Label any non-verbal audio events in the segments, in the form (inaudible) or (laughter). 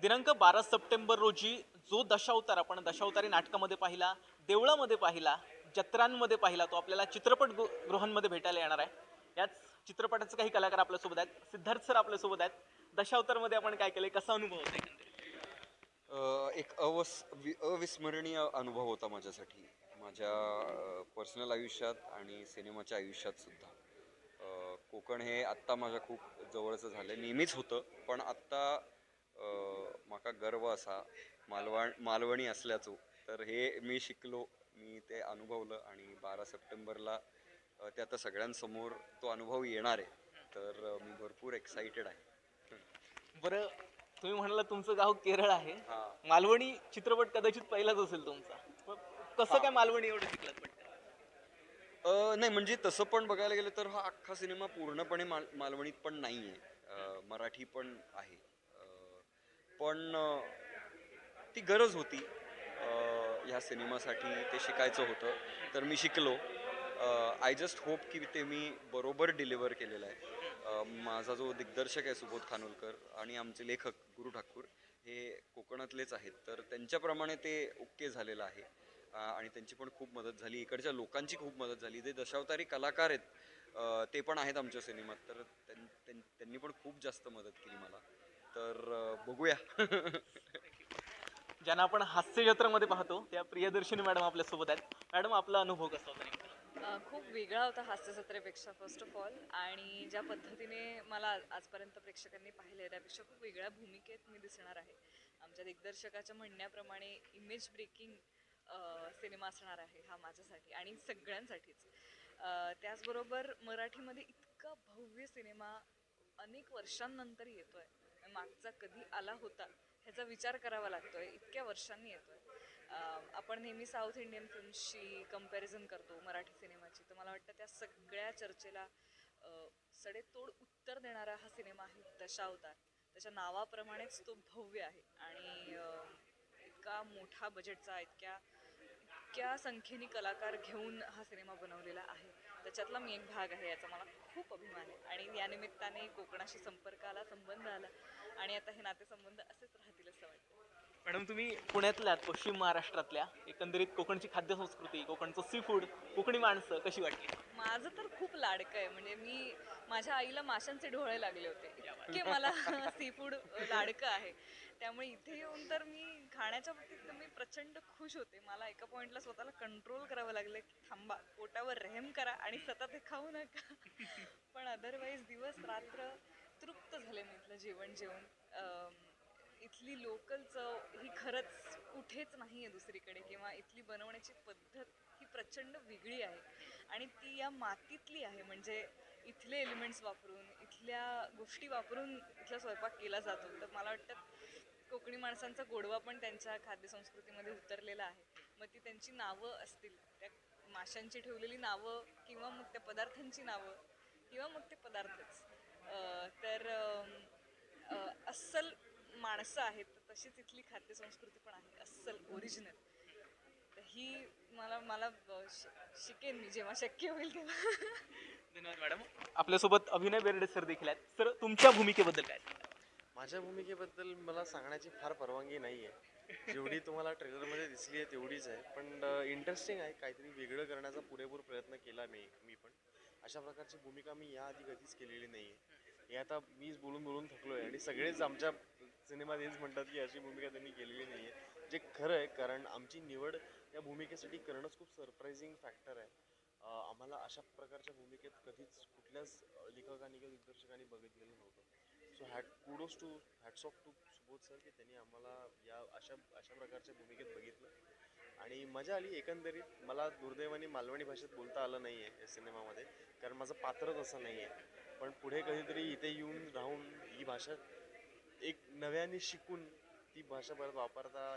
दिनांक बारा सप्टेंबर रोजी जो दशावतार आपण दशावतारी नाटकामध्ये पाहिला देवळामध्ये पाहिला जत्रांमध्ये पाहिला तो आपल्याला चित्रपट गृहांमध्ये भेटायला येणार आहे. याच चित्रपटाचे काही कलाकार आपल्यासोबत आहेत. सिद्धार्थ सर आपल्यासोबत आहेत. दशावतारमध्ये आपण काय केलं कसा अनुभव होता एक अवस वि- अविस्मरणीय अनुभव होता माझ्यासाठी. माझ्या पर्सनल आयुष्यात आणि सिनेमाच्या आयुष्यात सुद्धा. कोकण हे आत्ता माझ्या खूप जवळचं झालं नेहमीच होतं. पण आत्ता म्हाका गर्व असा. मालवण मालवणी असल्याचो. तर हे मी शिकलो मी ते अनुभवलं आणि बारा सप्टेंबरला ते आता सगळ्यांसमोर तो अनुभव येणार आहे. तर मी भरपूर एक्साइटेड आहे. बरं तुम्ही म्हणाला तुमचं गाव केरळ आहे. मालवणी चित्रपट कदाचित पहिलाच असेल तुमचा. कसं काय मालवणी एवढं शिकलात पण? अ, नाही म्हणजे तसं पण बघायला गेलं तर हा अख्खा सिनेमा पूर्णपणे माल मालवणीत पण नाही आहे मराठी पण आहे. पण ती गरज होती ह्या सिनेमासाठी ते शिकायचं होतं. तर मी शिकलो. आय जस्ट होप की ते मी बरोबर डिलिव्हर केलेलं आहे. माझा जो दिग्दर्शक आहे सुबोध खानोलकर आणि आमचे लेखक गुरु ठाकूर हे कोकणातलेच आहेत. तर त्यांच्याप्रमाणे ते ओके झालेलं आहे. आणि त्यांची पण खूप मदत झाली. इकडच्या लोकांची खूप मदत झाली. जे दशावतारी कलाकार आहेत ते पण आहेत आमच्या सिनेमात. तर त्यां- त्यां- त्यांनी पण खूप जास्त मदत केली मला. तर बघूया. ज्यांना आपण हास्य जत्रामध्ये पाहतो त्या प्रियदर्शनी मॅडम आपल्यासोबत आहेत. मॅडम आपला अनुभव कसा होता नेमका? अ, खूप वेगळा होता हास्यजत्रेपेक्षा फर्स्ट ऑफ ऑल आणि ज्या पद्धतीने मला आज- आजपर्यंत प्रेक्षकांनी पाहिले त्यापेक्षा खूप वेगळ्या भूमिकेत मी दिसणार आहे. आमच्या दिग्दर्शकाच्या म्हणण्याप्रमाणे इमेज ब्रेकिंग सिनेमा असणार आहे हा माझ्यासाठी आणि सगळ्यांसाठीच. अ, त्याचबरोबर मराठीमध्ये इतका भव्य सिनेमा अनेक वर्षांनंतर येतोय. मागचा कधी आला होता ह्याचा विचार करावा लागतोय. इतक्या वर्षांनी येतोय. आहे आपण नेहमी साऊथ इंडियन फिल्मशी कंपॅरिझन करतो मराठी सिनेमाची. तर मला वाटतं त्या सगळ्या चर्चेला सडेतोड उत्तर देणारा हा सिनेमा आहे दशावतार त्याच्या नावाप्रमाणेच तो भव्य आहे. आणि इतका मोठा बजेटचा इतक्या इतक्या संख्येने कलाकार घेऊन हा सिनेमा बनवलेला आहे. त्याच्यातला मी एक भाग आहे याचा मला खूप अभिमान आहे. आणि या निमित्ताने कोकणाशी संपर्क आला संबंध आला. आणि आता हे नातेसंबंध असेच राहतील असं वाटतं. मॅडम तुम्ही पुण्यातल्या पश्चिम महाराष्ट्रातल्या. एकंदरीत कोकणची खाद्यसंस्कृती कोकणचं सी फूड कोकणी माणसं कशी वाटली? माझं तर खूप लाडकं आहे. म्हणजे मी माझ्या आईला माशांचे डोळे लागले होते. इतके मला (laughs) सी फूड लाडकं आहे. त्यामुळे इथे येऊन तर मी खाण्याच्या बाबतीत तर मी प्रचंड खुश होते. मला एका पॉईंटला स्वतःला कंट्रोल करावं लागलं की थांबा पोटावर रेहम करा आणि सतत हे खाऊ नका. पण अदरवाईज दिवस रात्र तृप्त झाले मी इथलं जेवण जेवण इथली लोकल चव ही खरंच कुठेच नाही आहे दुसरीकडे किंवा इथली बनवण्याची पद्धत ही प्रचंड वेगळी आहे. आणि ती या मातीतली आहे. म्हणजे इथले एलिमेंट्स वापरून इथल्या गोष्टी वापरून इथला स्वयंपाक केला जातो. तर मला वाटतं कोकणी माणसांचा गोडवा पण त्यांच्या खाद्यसंस्कृतीमध्ये उतरलेला आहे. मग ती त्यांची नावं असतील त्या माशांची ठेवलेली नावं किंवा मग त्या पदार्थांची नावं किंवा मग ते पदार्थच. तर अस्सल माणसं आहेत तर तशीच इथली खाद्यसंस्कृती पण आहे अस्सल ओरिजिनल ही मला मला शिकेन मी जेव्हा शक्य होईल तेव्हा. धन्यवाद मॅडम. आपल्यासोबत अभिनय बेर्डे सर देखील आहेत. सर तुमच्या भूमिकेबद्दल काय? माझ्या भूमिकेबद्दल मला सांगण्याची फार परवानगी नाही आहे जेवढी तुम्हाला ट्रेलरमध्ये दिसली आहे तेवढीच आहे. पण इंटरेस्टिंग आहे. काहीतरी वेगळं करण्याचा पुरेपूर प्रयत्न केला मी मी पण. अशा प्रकारची भूमिका मी याआधी कधीच केलेली नाही आहे हे आता मीच बोलून बोलून थकलो आहे आणि सगळेच आमच्या सिनेमात हेच म्हणतात की अशी भूमिका त्यांनी केलेली नाही आहे जे खरं आहे कारण आमची निवड या भूमिकेसाठी करणंच खूप सरप्रायझिंग फॅक्टर आहे. आम्हाला अशा प्रकारच्या भूमिकेत कधीच कुठल्याच लेखकाने लेखकांनी किंवा दिग्दर्शकांनी बघितलेलं नव्हतं. So hat kudos to hats off to Subodh sir की त्यांनी आम्हाला या अशा अशा प्रकारच्या भूमिकेत बघितलं. आणि मजा आली एकंदरीत. मला दुर्दैवाने मालवणी भाषेत बोलता आलं नाही आहे या सिनेमामध्ये कारण माझं पात्रच असं नाही आहे पण पुढे कधीतरी इथे येऊन राहून ही भाषा एक नव्याने शिकून ती भाषा परत वापरता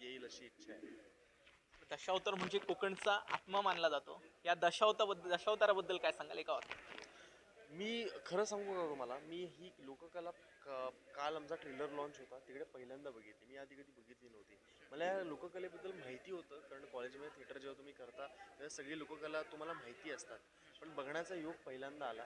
येईल अशी इच्छा आहे. दशावतार म्हणजे कोकणचा आत्मा मानला जातो. या दशावताबद्दल दशावताराबद्दल काय सांगाल एका वाक्यात? मी खरं सांगू का तुम्हाला? मी ही लोककला का काल आमचा ट्रेलर लॉन्च होता. तिकडे पहिल्यांदा बघितली. मी आधी कधी बघितली नव्हती. मला या लोककलेबद्दल माहिती होतं कारण कॉलेजमध्ये थिएटर जेव्हा तुम्ही करता तेव्हा सगळी लोककला तुम्हाला माहिती असतात. पण बघण्याचा योग पहिल्यांदा आला.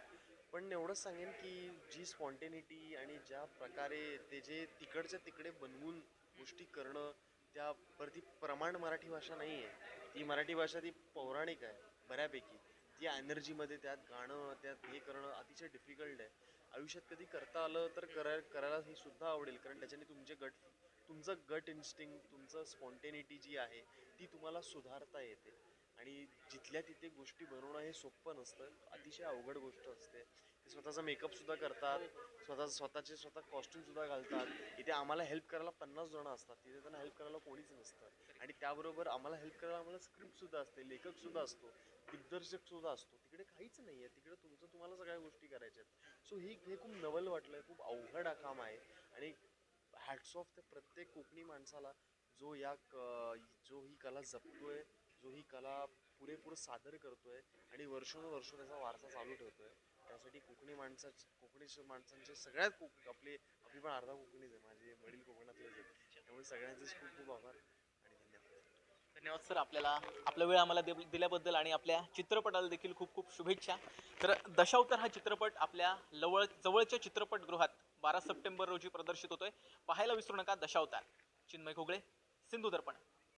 पण एवढंच सांगेन की जी स्पॉन्टेनिटी आणि ज्या प्रकारे ते जे तिकडच्या तिकडे बनवून गोष्टी करणं त्यावरती प्रमाण मराठी भाषा नाही आहे ती मराठी भाषा ती पौराणिक आहे बऱ्यापैकी. त्या एनर्जीमध्ये त्यात गाणं त्यात हे करणं अतिशय डिफिकल्ट आहे. आयुष्यात कधी करता आलं तर कराय करायला हे सुद्धा आवडेल. कारण त्याच्याने तुमचे गट तुमचं गट इन्स्टिंग तुमचं स्पॉन्टेनिटी जी आहे ती तुम्हाला सुधारता येते. आणि जिथल्या तिथे गोष्टी बनवणं हे सोपं नसतं अतिशय अवघड गोष्ट असते. ते स्वतःचा मेकअप सुद्धा करतात स्वतः स्वतःचे स्वतः कॉस्ट्युम सुद्धा घालतात. इथे आम्हाला हेल्प करायला पन्नास जण असतात. तिथे त्यांना हेल्प करायला कोणीच नसतं. आणि त्याबरोबर आम्हाला हेल्प करायला आम्हाला स्क्रिप्ट सुद्धा असते लेखक सुद्धा असतो दिग्दर्शक सुद्धा असतो. तिकडे काहीच नाही आहे तिकडे तुमचं तुम्हाला सगळ्या गोष्टी करायच्या आहेत सो ही हे खूप नवल वाटलं खूप अवघड हा काम आहे. आणि हॅट्स ऑफ त्या प्रत्येक कोकणी माणसाला जो या क- जो ही कला जपतोय जो ही कला पुरेपूर सादर करतोय आणि वर्षानुवर्ष त्याचा वारसा चालू ठेवतोय. त्यासाठी कोकणी माणसाचे कोकणी माणसांचे सगळ्यात कोक आपले आपली पण अर्धा कोकणीच आहे. माझे वडील कोकणातलेच आहेत. त्यामुळे सगळ्यांचेच खूप खूप आभार आणि धन्यवाद. धन्यवाद सर. आपल्याला आपला वेळ आम्हाला दे- दिल्याबद्दल आणि आपल्या चित्रपटाला देखील खूप खूप शुभेच्छा. तर दशावतार हा चित्रपट आपल्या लवळ जवळच्या चित्रपटगृहात बारा सप्टेंबर रोजी प्रदर्शित होतोय. पाहायला विसरू नका दशावतार. चिन्मय घोगळे सिंधुदर्पण.